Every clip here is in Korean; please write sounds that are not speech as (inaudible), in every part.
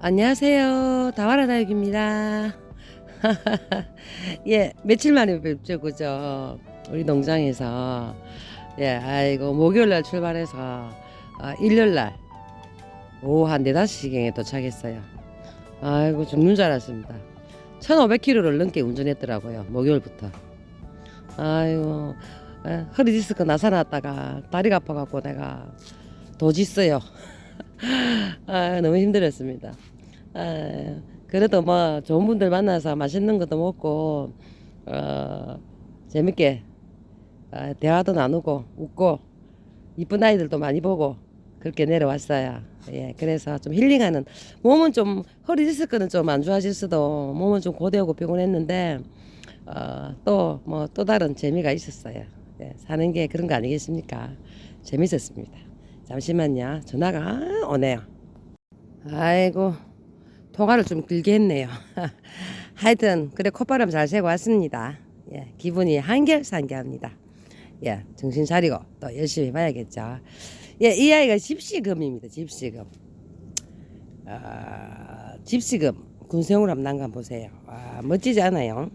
안녕하세요. 다와라 다육입니다. (laughs) 예, 며칠 만에 뵙죠, 그죠? 우리 농장에서. 예, 아이고, 목요일 날 출발해서, 어, 일요일 날, 오후 한 4, 5시경에 도착했어요. 아이고, 죽는 줄 알았습니다. 1500km를 넘게 운전했더라고요, 목요일부터. 아이고, 예, 허리 디스크 나타났다가 다리가 아파갖고 내가 도지어요. (laughs) 아, 너무 힘들었습니다. 아, 그래도 뭐 좋은 분들 만나서 맛있는 것도 먹고 어, 재밌게 어, 대화도 나누고 웃고 이쁜 아이들도 많이 보고 그렇게 내려왔어요. 예, 그래서 좀 힐링하는 몸은 좀 허리 디스크는 좀 안 좋아질 수도 몸은 좀 고되고 피곤했는데 어, 또뭐또 다른 재미가 있었어요. 예, 사는 게 그런 거 아니겠습니까? 재밌었습니다. 잠시만요. 전화가 오네요. 아이고, 통화를 좀 길게 했네요. (laughs) 하여튼, 그래, 콧바람 잘 쐬고 왔습니다. 예, 기분이 한결산결합니다. 예, 정신 차리고 또 열심히 봐야겠죠. 예, 이 아이가 집시금입니다. 집시금. 아, 집시금. 군생으로 한번 난간 보세요. 아, 멋지지 않아요?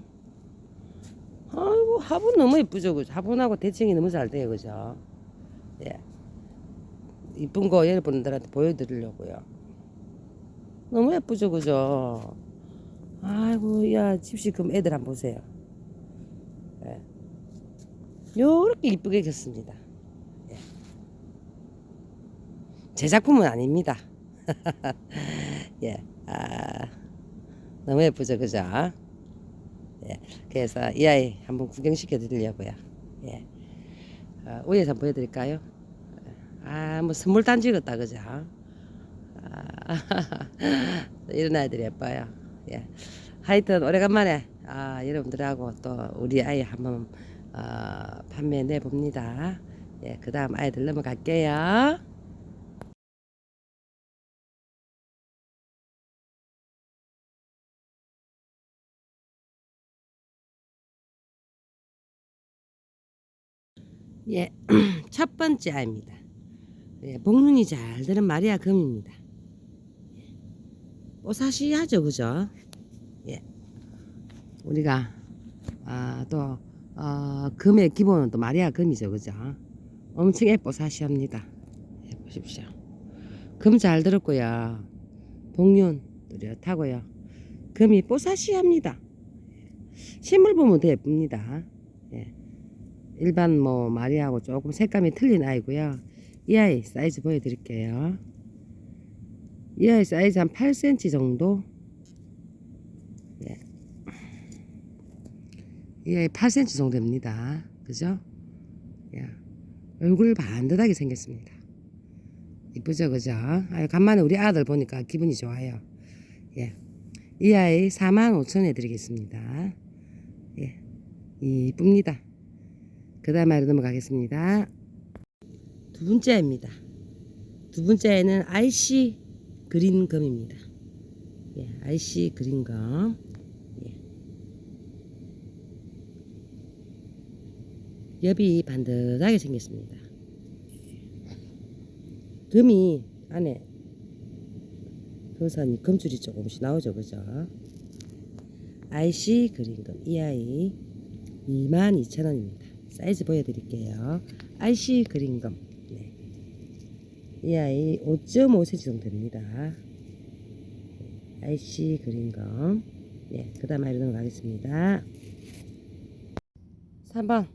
아이고, 화분 너무 예쁘죠. 그죠? 화분하고 대칭이 너무 잘 돼요. 그죠? 예. 이쁜 거 여러분들한테 보여드리려고요. 너무 예쁘죠, 그죠? 아이고, 야, 집시금 애들 한번 보세요. 예. 요렇게 이쁘게 겼습니다. 예. 제 작품은 아닙니다. (laughs) 예, 아, 너무 예쁘죠, 그죠? 예, 그래서 이 아이 한번 구경시켜 드리려고요. 예. 어, 위에서 보여드릴까요? 아, 뭐 선물 단지 같다, 그죠? 아, (laughs) 이런 아이들이 예뻐요. 예. 하여튼 오래간만에 아, 여러분들하고 또 우리 아이 한번 어, 판매해 봅니다. 예, 그 다음 아이들 넘어갈게요. 예, (clears throat) 첫 번째 아이입니다. 예, 복눈이 잘 드는 마리아 금입니다. 뽀사시하죠, 그죠? 예. 우리가, 아, 또, 어, 금의 기본은 또 마리아 금이죠, 그죠? 엄청 예뻐사시합니다. 예, 보십시오. 금 잘 들었고요. 복륜 뚜렷하고요. 금이 뽀사시합니다. 실물 보면 더 예쁩니다. 예. 일반 뭐 마리아하고 조금 색감이 틀린 아이고요. 이 아이 사이즈 보여드릴게요. 이 아이 사이즈 한 8cm 정도. 예. 이 아이 8cm 정도 됩니다. 그죠? 예. 얼굴 반듯하게 생겼습니다. 이쁘죠, 그죠? 아유, 간만에 우리 아들 보니까 기분이 좋아요. 예. 이 아이 45,000원 드리겠습니다. 예. 이쁩니다. 그 다음 아이로 넘어가겠습니다. 두 번째입니다. 두 번째는 IC 그린검입니다. 예, IC 그린검. 예. 엽이 반듯하게 생겼습니다. 금이 안에 거선이 금줄이 조금씩 나오죠, 그죠? IC 그린검 이 아이 22,000원입니다. 사이즈 보여드릴게요. IC 그린검. 네. 이 아이 5.5cm 정도 됩니다. IC 그린검. 네, 그 다음 아이로 넘어가겠습니다. 3번.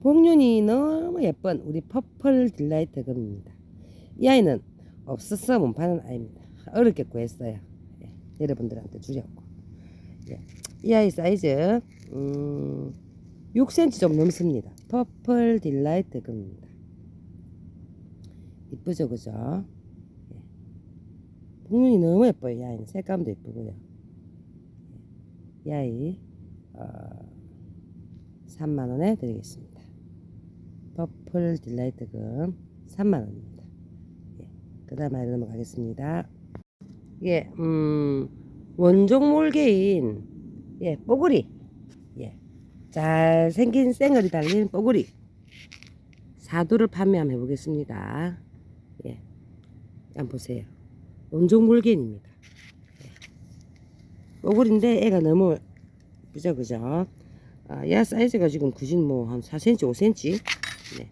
복륜이 너무 예쁜 우리 퍼플 딜라이트 금입니다. 이 아이는 없었어 못 파는 아이입니다. 어렵게 구했어요. 예, 여러분들한테 주려고. 예, 이 아이 사이즈 음, 6cm 좀 넘습니다. 퍼플 딜라이트 금입니다. 이쁘죠, 그죠? 예. 복륜이 너무 예뻐요, 이 아이는. 색감도 예쁘고요. 이 아이, 어, 3만원에 드리겠습니다. 퍼플 딜라이트 금 3만원입니다. 예. 그 다음 아이로 넘어가겠습니다. 예, 음, 원종 몰개인, 예, 뽀글이. 예. 잘생긴 쌩얼이 달린 뽀글이 사두를 판매 한번 해보겠습니다. 예, 한번 보세요. 원종 물개입니다. 뽀글인데 애가 너무 그죠. 아, 얘 사이즈가 지금 굳이 뭐한 4cm 5cm. 네.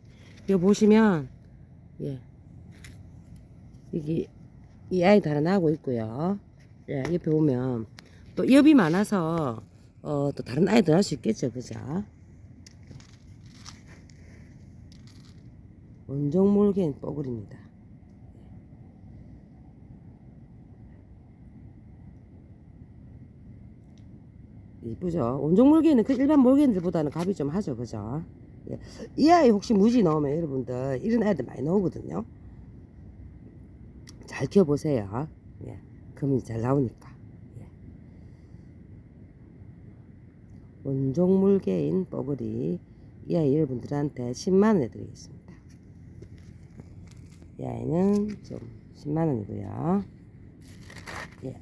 이거 보시면 예 여기 이 아이 달아나고 있고요. 예 옆에 보면 또 엽이 많아서 어 또 다른 아이들 할 수 있겠죠 그죠. 원종 물개는 뽀글입니다. 이쁘죠? 원종 물개는 그 일반 물개들보다는 값이 좀 하죠, 그죠? 예. 이 아이 혹시 무지 넣으면 여러분들 이런 아이들 많이 나오거든요. 잘 키워보세요. 예. 금이 잘 나오니까. 예. 원종 물개인 뻐글이 이 아이 여러분들한테 10만 원에 드리겠습니다. 이 아이는 좀 10만 원이고요. 예.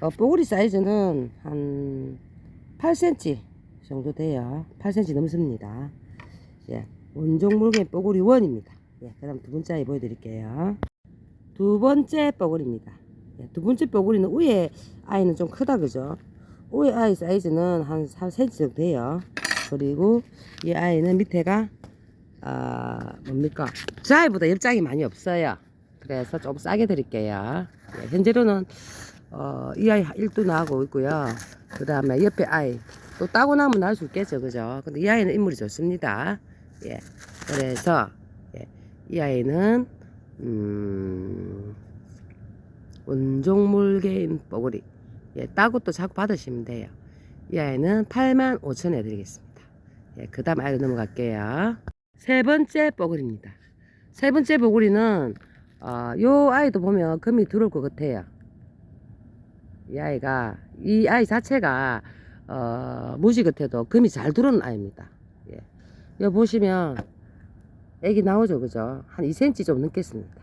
어, 뽀글이 사이즈는 한 8cm 정도 돼요. 8cm 넘습니다. 예, 원종 물개 뽀글이 원입니다. 예, 그 다음 두 번째 보여드릴게요. 두 번째 뽀글입니다. 예, 두 번째 뽀글이는 위에 아이는 좀 크다, 그죠? 위에 아이 사이즈는 한 3cm 정도 돼요. 그리고 이 아이는 밑에가, 아, 뭡니까? 저 아이보다 옆장이 많이 없어요. 그래서 좀 싸게 드릴게요. 예, 현재로는 어, 이 아이 1도 나오고 있고요. 그 다음에 옆에 아이. 또 따고 나면 나올 수 있겠죠. 그죠? 근데 이 아이는 인물이 좋습니다. 예. 그래서, 예. 이 아이는, 음, 원종물개인 뽀글이. 예. 따고 또 자꾸 받으시면 돼요. 이 아이는 8만 5천에 드리겠습니다. 예. 그 다음 아이로 넘어갈게요. 세 번째 뽀글입니다. 세 번째 뽀글이는, 어, 요 아이도 보면 금이 들어올 것 같아요. 이 아이가 이 아이 자체가 어, 무지 같아도 금이 잘 들어오는 아이입니다. 예. 여기 보시면 애기 나오죠, 그죠? 한 2cm 좀 넘겠습니다.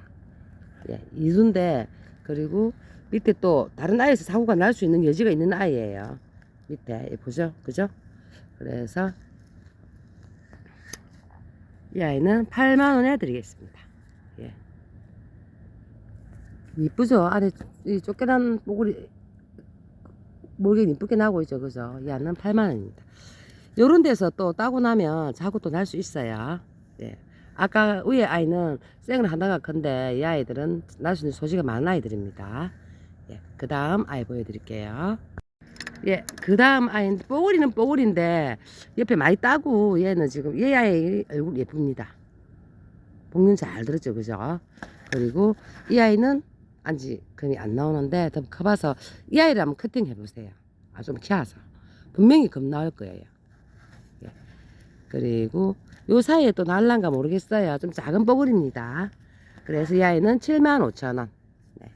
예, 이순데 그리고 밑에 또 다른 아이에서 사고가 날 수 있는 여지가 있는 아이예요. 밑에 예, 보죠, 그죠? 그래서 이 아이는 8만 원에 드리겠습니다. 예. 이쁘죠? 안에 이 쫓겨난 뽀글이 몰개는 이쁘게 나고 있죠. 그죠? 이 안은 8만원입니다. 요런 데서 또 따고 나면 자고 또 날 수 있어요. 예. 아까 위에 아이는 생을 하다가 큰데 이 아이들은 날 수 있는 소지가 많은 아이들입니다. 예. 그 다음 아이 보여드릴게요. 예. 그 다음 아이는 뽀글이는 뽀글인데 옆에 많이 따고 얘는 지금 얘 아이 얼굴 예쁩니다. 복륜 잘 들었죠. 그죠? 그리고 이 아이는 안지 금이 안 나오는데 더 커봐서 이 아이를 한번 커팅 해보세요. 아 좀 키워서 분명히 금 나올 거예요. 예. 그리고 요 사이에 또 날란가 모르겠어요. 좀 작은 뽀글입니다. 그래서 이 아이는 7만 5천 원. 네.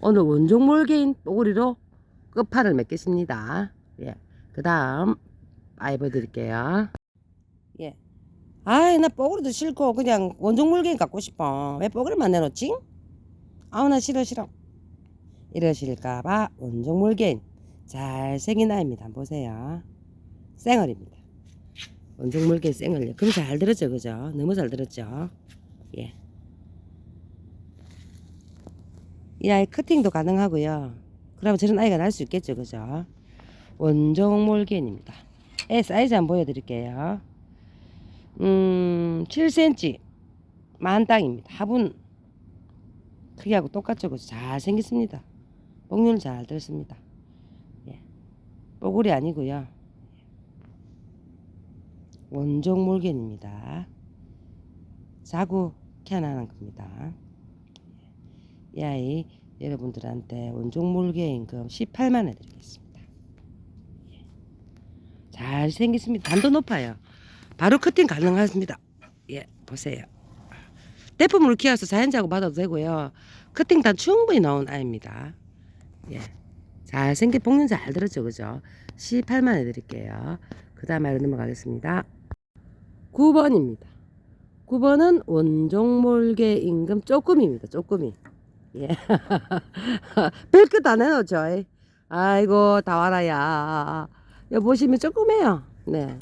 오늘 원종 몰개인 뽀글이로 끝판을 맺겠습니다. 예. 그 다음 아이 보여드릴게요. 예. 아이 나 뽀글이도 싫고 그냥 원종 물개 갖고 싶어. 왜 뽀글이만 내놓지? 아우 나 싫어 싫어. 이러실까봐 원종 물개 잘생긴 아이입니다. 한번 보세요. 쌩얼입니다. 원종 물개 쌩얼요. 그럼 잘 들었죠 그죠? 너무 잘 들었죠? 예. 이 아이 커팅도 가능하고요. 그러면 저런 아이가 날 수 있겠죠 그죠? 원종 물개입니다. 애 사이즈 한번 보여드릴게요 음, 7cm 만땅입니다. 화분 크기하고 똑같죠. 잘 생겼습니다. 복륜 잘 들었습니다. 예. 뽀글이 아니고요. 원종 몰견입니다. 자구 캐나는 겁니다. 이 아이 여러분들한테 원종 몰개 임금 18만원 드리겠습니다. 예. 잘 생겼습니다. 단도 높아요. 바로 커팅 가능하십니다. 예, 보세요. 대품으로 키워서 자연자고 받아도 되고요. 커팅 단 충분히 나온 아이입니다. 예. 잘생긴 복륜 잘 들었죠, 그죠? 18만 원 드릴게요. 그 다음 아이로 넘어가겠습니다. 9번입니다. 9번은 원종몰개 임금 쪼꾸미입니다, 쪼꾸미. 예. (laughs) 별끝 안 해놓죠. 아이고, 다 와라야. 여기 보시면 조그매요. 네.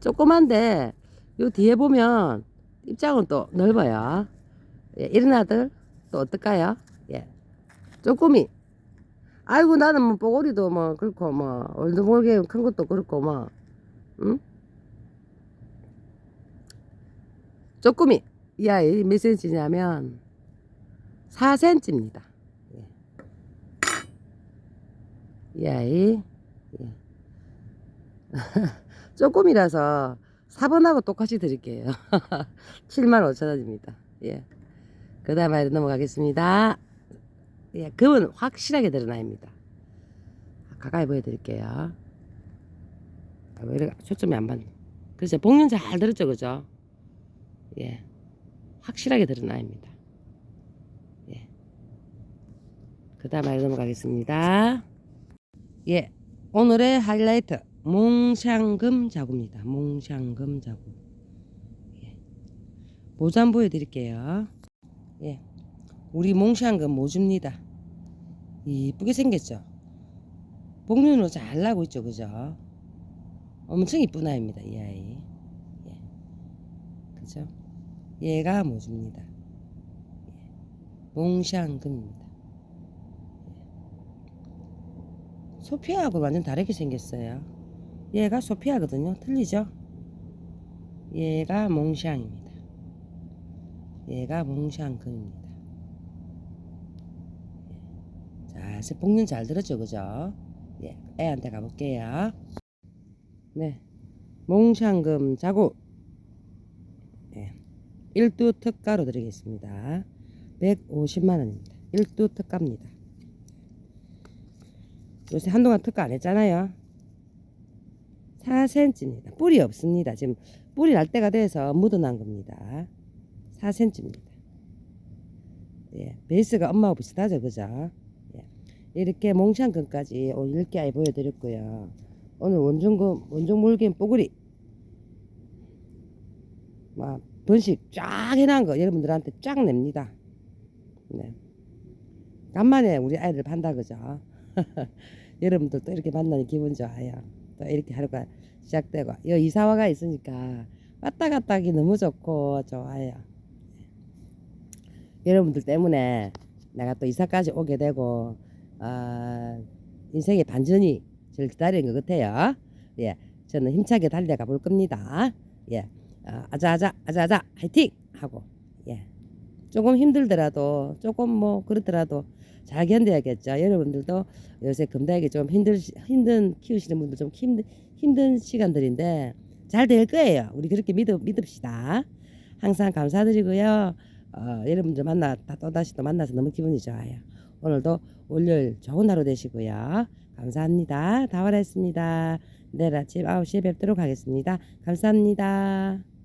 조그만데 요 뒤에 보면 입장은 또 넓어요. 예, 이런 아들 또 어떨까요? 예. 쪼꼬미. 아이고 나는 뭐 뽀고리도 뭐 그렇고 뭐 얼도 모르게 큰 것도 그렇고 뭐 응? 쪼꼬미. 이 아이 몇 센치냐면 4cm입니다. 예. 이 아이 예. (laughs) 쪼꼬미라서 4번하고 똑같이 드릴게요. (laughs) 7만 5천 원입니다. 예. 그 다음에 넘어가겠습니다. 예, 금은 확실하게 드러나입니다. 가까이 보여드릴게요. 아, 왜 이래 초점이 안 맞네. 그렇죠. 복륜 잘 들었죠, 그죠? 예. 확실하게 드러나입니다. 예. 그 다음에 넘어가겠습니다. 예. 오늘의 하이라이트. 몽샹금 자구입니다. 몽샹금 자구. 예. 모자 한번 보여드릴게요. 예. 우리 몽샹금 모주입니다. 이쁘게 생겼죠? 복륜으로 잘 나고 있죠, 그죠? 엄청 이쁜 아이입니다, 이 아이. 예. 그죠? 얘가 모주입니다. 예. 몽샹금입니다. 예. 소피아하고 완전 다르게 생겼어요. 얘가 소피아거든요. 틀리죠? 얘가 몽샹입니다. 얘가 몽샹금입니다. 자, 새 복륜 잘 들었죠, 그죠? 예, 애한테 가볼게요. 네, 몽샹금 자구. 예, 일두 특가로 드리겠습니다. 150만 원입니다. 일두 특가입니다. 요새 한동안 특가 안 했잖아요. 4cm입니다. 뿔이 없습니다. 지금 뿔이 날 때가 돼서 묻어난 겁니다. 4cm입니다. 예, 베이스가 엄마하고 비슷하죠, 그죠? 예, 이렇게 몽샹금까지 오늘 10개 보여드렸고요. 오늘 원종금, 원종 물개인 뽀글이 막 번식 쫙 해놓은 거 여러분들한테 쫙 냅니다. 네. 간만에 우리 아이들 판다 그죠? (laughs) 여러분들 또 이렇게 만나니 기분 좋아요. 또 이렇게 하루가 시작되고 여 이사와가 있으니까 왔다 갔다 하기 너무 좋고 좋아요. 여러분들 때문에 내가 또 이사까지 오게 되고 어, 인생의 반전이 저를 기다리는 것 같아요. 예, 저는 힘차게 달려가 볼 겁니다. 예, 어, 아자아자 아자아자 화이팅 하고 예, 조금 힘들더라도 조금 뭐 그렇더라도 잘 견뎌야겠죠. 여러분들도 요새 금다에게 좀 힘들 힘든 키우시는 분들 좀 힘든 힘든 시간들인데 잘 될 거예요. 우리 그렇게 믿어 믿읍시다. 항상 감사드리고요. 어, 여러분들 만나 또 다시 또 만나서 너무 기분이 좋아요. 오늘도 월요일 좋은 하루 되시고요. 감사합니다. 다와했습니다 내일 아침 9시에 뵙도록 하겠습니다. 감사합니다.